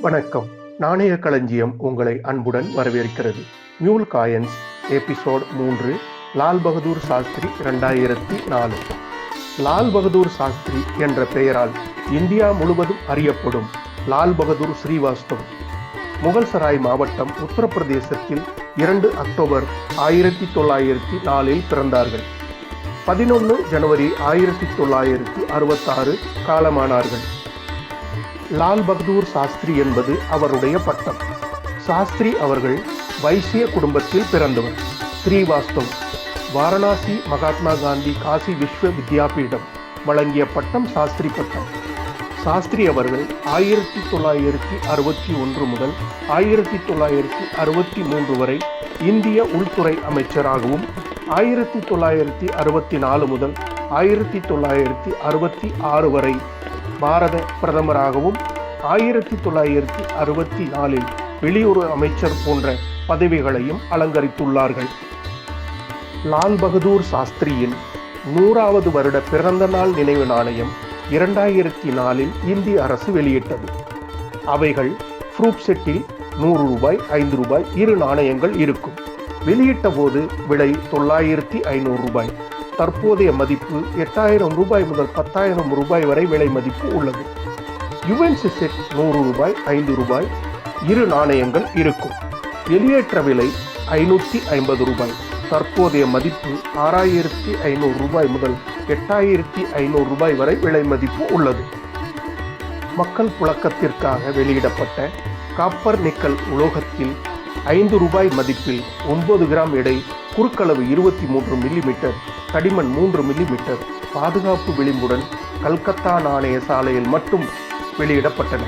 வணக்கம். நாணய களஞ்சியம் உங்களை அன்புடன் வரவேற்கிறது. மியூல் காயன்ஸ் எபிசோட் மூன்று லால் பகதூர் சாஸ்திரி இரண்டாயிரத்தி நாலு. லால் பகதூர் சாஸ்திரி என்ற பெயரால் இந்தியா முழுவதும் அறியப்படும் லால் பகதூர் ஸ்ரீவாஸ்தவ் முகல்சராய் மாவட்டம் உத்தரப்பிரதேசத்தில் இரண்டு அக்டோபர் ஆயிரத்தி தொள்ளாயிரத்தி நாலில் பிறந்தார்கள். பதினொன்று ஜனவரி ஆயிரத்தி தொள்ளாயிரத்தி அறுபத்தாறு காலமானார்கள். லால் பகதூர் சாஸ்திரி என்பது அவருடைய பட்டம். சாஸ்திரி அவர்கள் வைசிய குடும்பத்தில் பிறந்தவர். ஸ்ரீவாஸ்தவ் வாரணாசி மகாத்மா காந்தி காசி விஸ்வ வித்யாபீடம் வழங்கிய பட்டம் சாஸ்திரி பட்டம். சாஸ்திரி அவர்கள் ஆயிரத்தி தொள்ளாயிரத்தி அறுபத்தி ஒன்று முதல் ஆயிரத்தி தொள்ளாயிரத்தி அறுபத்தி மூன்று வரை இந்திய உள்துறை அமைச்சராகவும் ஆயிரத்தி தொள்ளாயிரத்தி அறுபத்தி நாலு முதல் ஆயிரத்தி தொள்ளாயிரத்தி அறுபத்தி ஆறு வரை பாரத பிரதமராகவும் ஆயிரத்தி தொள்ளாயிரத்தி அறுபத்தி நாலில் வெளியுறவு அமைச்சர் போன்ற பதவிகளையும் அலங்கரித்துள்ளார்கள். லால் பகதூர் சாஸ்திரியின் நூறாவது வருட பிறந்த நாள் நினைவு நாணயம் இரண்டாயிரத்தி நாலில் இந்திய அரசு வெளியிட்டது. அவைகள் ஃப்ரூப் செட்டில் நூறு ரூபாய் ஐந்து ரூபாய் இரு நாணயங்கள் இருக்கும். வெளியிட்ட போது விலை தொள்ளாயிரத்தி ஐநூறு ரூபாய். தற்போதைய மதிப்பு எட்டாயிரம் ரூபாய் முதல் பத்தாயிரம் ரூபாய் வரை விலை மதிப்பு உள்ளது. யுவென்சி செட் நூறு ரூபாய் ஐந்து ரூபாய் இரு நாணயங்கள் இருக்கும். வெளியேற்ற விலை ஐநூற்றி ஐம்பது ரூபாய். தற்போதைய மதிப்பு ஆறாயிரத்தி ஐநூறு ரூபாய் முதல் எட்டாயிரத்தி ஐநூறு ரூபாய் வரை விலை மதிப்பு உள்ளது. மக்கள் புழக்கத்திற்காக வெளியிடப்பட்ட காப்பர் நிக்கல் உலோகத்தில் ஐந்து ரூபாய் மதிப்பில் ஒன்பது கிராம் எடை குறுக்களவு இருபத்தி மூன்று மில்லிமீட்டர் தடிமன் மூன்று மில்லிமீட்டர் பாதுகாப்பு விளிம்புடன் கல்கத்தா நாணய சாலையில் மட்டும் வெளியிடப்பட்டன.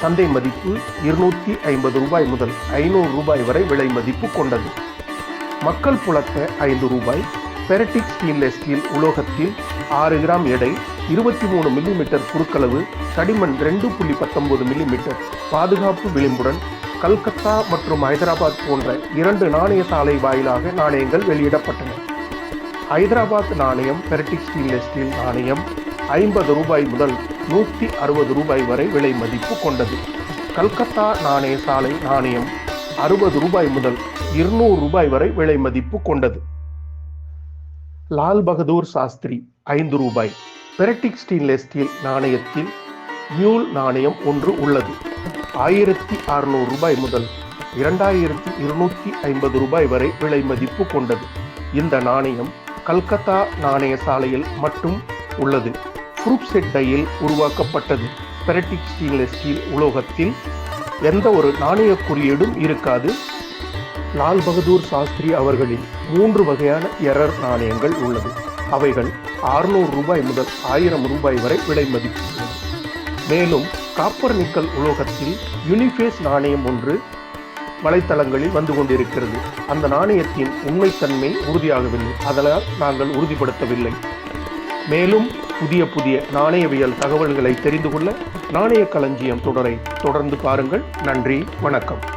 சந்தை மதிப்பு இருநூற்றி ஐம்பது ரூபாய் முதல் ஐநூறு ரூபாய் வரை விலை மதிப்பு கொண்டது. மக்கள் புழக்க ஐந்து ரூபாய் பெரட்டிக் ஸ்டீன்லெஸ் ஸ்டீல் உலோகத்தில் ஆறு கிராம் எடை இருபத்தி மூணு மில்லிமீட்டர் குறுக்களவு தடிமன் ரெண்டு புள்ளி பத்தொன்பது மில்லிமீட்டர் பாதுகாப்பு விளிம்புடன் கல்கத்தா மற்றும் ஹைதராபாத் போன்ற இரண்டு நாணய சாலை வாயிலாக நாணயங்கள் வெளியிடப்பட்டன. ஹைதராபாத் நாணயம் பெரட்டிக் ஸ்டீன்லெஸ் ஸ்டீல் நாணயம் ஐம்பது ரூபாய் முதல் நூற்றி அறுபது ரூபாய் வரை விலை மதிப்பு கொண்டது. கல்கத்தா நாணய சாலை நாணயம் அறுபது ரூபாய் முதல் இருநூறு ரூபாய் வரை விலை மதிப்பு கொண்டது. லால் பகதூர் சாஸ்திரி ஐந்து ரூபாய். பெரட்டிக் ஸ்டீன்லெஸ் ஸ்டீல் நாணயத்தில் மியூல் நாணயம் ஒன்று உள்ளது. ஆயிரத்தி அறுநூறு ரூபாய் முதல் இரண்டாயிரத்தி இருநூற்றி ஐம்பது ரூபாய் வரை விலை மதிப்பு கொண்டது. இந்த நாணயம் கல்கத்தா நாணய சாலையில் மட்டும் உள்ளது. ஃப்ரூப் செட் டையில் உருவாக்கப்பட்டது. பெரட்டிக் ஸ்டீன்லெஸ் ஸ்டீல் உலோகத்தில் எந்த ஒரு நாணய குறியீடும் இருக்காது. லால் பகதூர் சாஸ்திரி அவர்களின் மூன்று வகையான எரர் நாணயங்கள் உள்ளது. அவைகள் அறுநூறு ரூபாய் முதல் ஆயிரம் ரூபாய் வரை விலை மதிப்பு மேலும் காப்பர் நிக்கல் உலோகத்தில் யூனிஃபேஸ் நாணயம் ஒன்று வலைத்தளங்களில் வந்து கொண்டிருக்கிறது. அந்த நாணயத்தின் உண்மைத்தன்மை உறுதியாகவில்லை. அதனால் நாங்கள் உறுதிப்படுத்தவில்லை. மேலும் புதிய புதிய நாணயவியல் தகவல்களை தெரிந்து கொள்ள நாணய களஞ்சியம் தொடரை தொடர்ந்து பாருங்கள். நன்றி வணக்கம்.